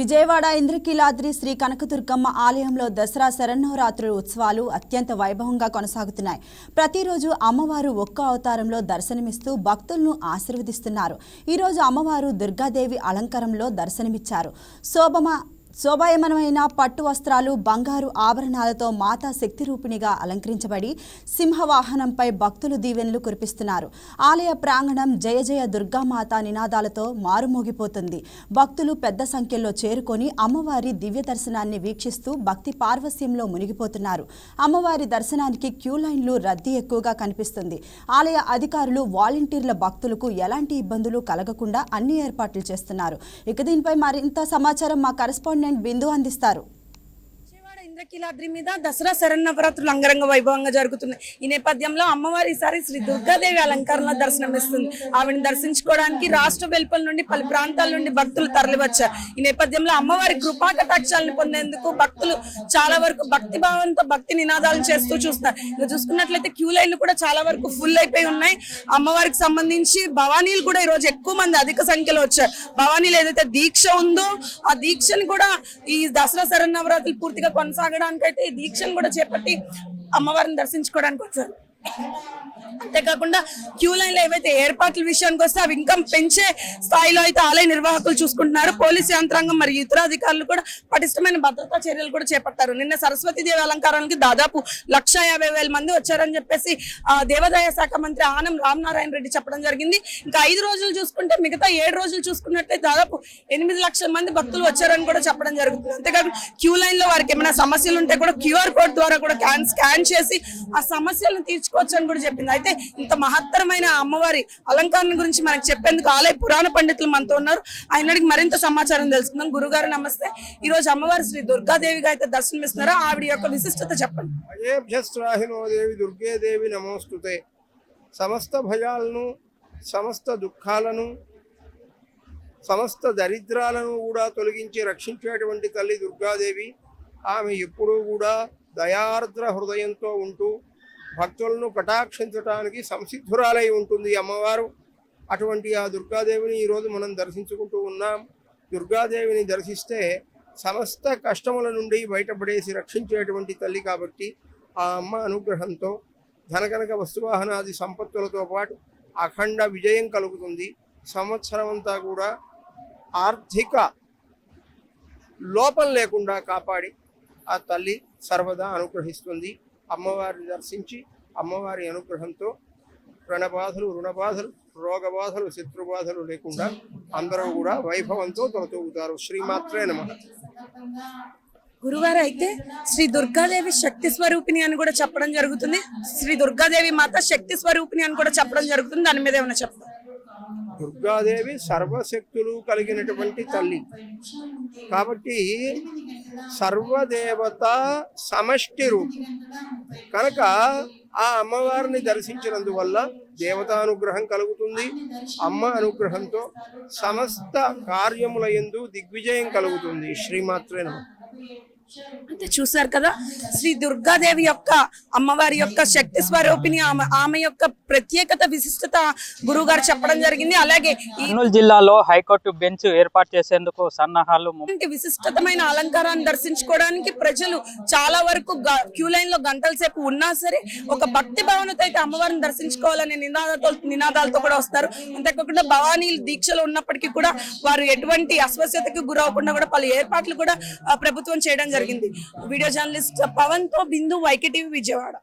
విజయవాడ ఇంద్రకీలాద్రి శ్రీ కనకదుర్గమ్మ ఆలయంలో దసరా శరన్నవరాత్రుల ఉత్సవాలు అత్యంత వైభవంగా కొనసాగుతున్నాయి. ప్రతిరోజు అమ్మవారు ఒక్క అవతారంలో దర్శనమిస్తూ భక్తులను ఆశీర్వదిస్తున్నారు. ఈరోజు అమ్మవారు దుర్గాదేవి అలంకారంలో దర్శనమిచ్చారు. శోభమ శోభాయమనమైన పట్టు వస్త్రాలు బంగారు ఆభరణాలతో మాతా శక్తి రూపిణిగా అలంకరించబడి సింహవాహనంపై భక్తులు దీవెనలు కురిపిస్తున్నారు. ఆలయ ప్రాంగణం జయ జయ దుర్గామాత నినాదాలతో మారుమోగిపోతుంది. భక్తులు పెద్ద సంఖ్యలో చేరుకొని అమ్మవారి దివ్య దర్శనాన్ని వీక్షిస్తూ భక్తి పార్వస్యంలో మునిగిపోతున్నారు. అమ్మవారి దర్శనానికి క్యూ లైన్లు రద్దీ ఎక్కువగా కనిపిస్తుంది. ఆలయ అధికారులు వాలంటీర్ల భక్తులకు ఎలాంటి ఇబ్బందులు కలగకుండా అన్ని ఏర్పాట్లు చేస్తున్నారు. ఇక దీనిపై మరింత సమాచారం మా కరెస్పాండెంట్ బిందు అందిస్తారు. ఇంద్రకీలాద్రి మీద దసరా శరన్నవరాత్రులు అంగరంగ వైభవంగా జరుగుతున్నాయి. ఈ నేపథ్యంలో అమ్మవారి ఈసారి శ్రీ దుర్గాదేవి అలంకరణలో దర్శనమిస్తుంది. ఆవిడని దర్శించుకోవడానికి రాష్ట్ర వెలుపల నుండి పలు ప్రాంతాల నుండి భక్తులు తరలివచ్చారు. ఈ నేపథ్యంలో అమ్మవారి కృపా కటాక్షాలను పొందేందుకు భక్తులు చాలా వరకు భక్తి భావంతో భక్తి నినాదాలు చేస్తూ చూస్తారు ఇక చూసుకున్నట్లయితే క్యూ లైన్లు కూడా చాలా వరకు ఫుల్ అయిపోయి ఉన్నాయి. అమ్మవారికి సంబంధించి భవానీలు కూడా ఈ రోజు ఎక్కువ మంది అధిక సంఖ్యలో వచ్చారు. భవానీలు ఏదైతే దీక్ష ఉందో ఆ దీక్షను కూడా ఈ దసరా శరన్నవరాత్రులు పూర్తిగా కొనసాగ అయితే ఈ దీక్షను కూడా చేపట్టి అమ్మవారిని దర్శించుకోవడానికి వచ్చారు. అంతేకాకుండా క్యూ లైన్లో ఏవైతే ఏర్పాట్ల విషయానికి వస్తే అవి ఇంకా పెంచే స్థాయిలో అయితే ఆలయ నిర్వాహకులు చూసుకుంటున్నారు. పోలీసు యంత్రాంగం మరియు ఇతర అధికారులు కూడా పటిష్టమైన భద్రతా చర్యలు కూడా చేపట్టారు. నిన్న సరస్వతి దేవి అలంకారానికి దాదాపు లక్ష యాభై వేల మంది వచ్చారని చెప్పేసి ఆ దేవాదాయ శాఖ మంత్రి ఆనం రామనారాయణ రెడ్డి చెప్పడం జరిగింది. ఇంకా ఐదు రోజులు చూసుకుంటే మిగతా ఏడు రోజులు చూసుకున్నట్లయితే దాదాపు ఎనిమిది లక్షల మంది భక్తులు వచ్చారని కూడా చెప్పడం జరుగుతుంది. అంతేకాకుండా క్యూ లైన్లో వారికి ఏమైనా సమస్యలు ఉంటే కూడా క్యూఆర్ కోడ్ ద్వారా కూడా స్కాన్ చేసి ఆ సమస్యలను తీర్చుకోవచ్చు అని కూడా చెప్పింది. అయితే ఇంత మహత్తరమైన అమ్మవారి అలంకరణ గురించి మనకు చెప్పేందుకు ఆలయ పురాణ పండితులు మనతో ఉన్నారు. ఆయనడికి మరింత సమాచారం తెలుసుకుందాం. గురుగారు నమస్తే. ఈ రోజు అమ్మవారి శ్రీ దుర్గాదేవిగా అయితే దర్శనమిస్తున్నారో. ఆవిడ యొక్క విశిష్టత చెప్పండి. అయేభ్యస్త్రాహినో దేవి దుర్గే నమోస్తుతే. సమస్త భయాలను సమస్త దుఃఖాలను సమస్త దరిద్రాలను కూడా తొలగించి రక్షించేటువంటి తల్లి దుర్గాదేవి. ఆమె ఎప్పుడూ కూడా దయార్ద్ర హృదయంతో ఉంటూ భక్తులను కటాక్షించడానికి సంసిద్ధురాలై ఉంటుంది అమ్మవారు. అటువంటి ఆ దుర్గాదేవిని ఈరోజు మనం దర్శించుకుంటూ ఉన్నాం. దుర్గాదేవిని దర్శిస్తే సమస్త కష్టముల నుండి బయటపడేసి రక్షించేటువంటి తల్లి కాబట్టి ఆ అమ్మ అనుగ్రహంతో ధనకనక వస్తువాహనాది సంపత్తులతో పాటు అఖండ విజయం కలుగుతుంది. సంవత్సరం అంతా కూడా ఆర్థిక లోపం లేకుండా కాపాడి ఆ తల్లి సర్వదా అనుగ్రహిస్తుంది. అమ్మవారిని దర్శించి అమ్మవారి అనుగ్రహంతో రణబాధలు రుణబాధలు రోగబాధలు శత్రుబాధలు లేకుండా అందరూ కూడా వైభవంతో తొలతూగుతారు. శ్రీమాత్రే నమ. గురువారు అయితే శ్రీ దుర్గాదేవి శక్తి స్వరూపిణి అని కూడా చెప్పడం జరుగుతుంది. శ్రీ దుర్గాదేవి మాత శక్తి స్వరూపిణి అని కూడా చెప్పడం జరుగుతుంది. దాని మీద ఏమైనా చెప్తారు? దుర్గాదేవి సర్వశక్తులు కలిగినటువంటి తల్లి. కాబట్టి సర్వదేవత సమష్టి రూపం. కనుక ఆ అమ్మవారిని దర్శించినందువల్ల దేవతానుగ్రహం కలుగుతుంది. అమ్మ అనుగ్రహంతో సమస్త కార్యముల యందు దిగ్విజయం కలుగుతుంది. శ్రీమాత్రే అంటే చూసారు కదా? శ్రీ దుర్గాదేవి యొక్క అమ్మవారి యొక్క శక్తి స్వరూపిణి ఆమె ఆమె యొక్క ప్రత్యేకత విశిష్టత గురువు గారు చెప్పడం జరిగింది. అలాగే కర్నూలు జిల్లాలో హైకోర్టు బెంచ్ ఏర్పాటు చేసేందుకు సన్నాహాలు విశిష్టతమైన అలంకారాన్ని దర్శించుకోవడానికి ప్రజలు చాలా వరకు క్యూ లైన్లో గంటల సేపు ఉన్నా సరే ఒక భక్తి భావనతో అయితే అమ్మవారిని దర్శించుకోవాలనే నినాదాలతో నినాదాలతో కూడా వస్తారు. అంతేకాకుండా భవానీ దీక్షలు ఉన్నప్పటికీ కూడా వారు ఎటువంటి అస్వస్థతకు గురవకుండా కూడా పలు ఏర్పాట్లు కూడా ప్రభుత్వం చేయడం జరిగింది. వీడియో జర్నలిస్ట్ పవన్తో బిందు వైకే టీవీ విజయవాడ.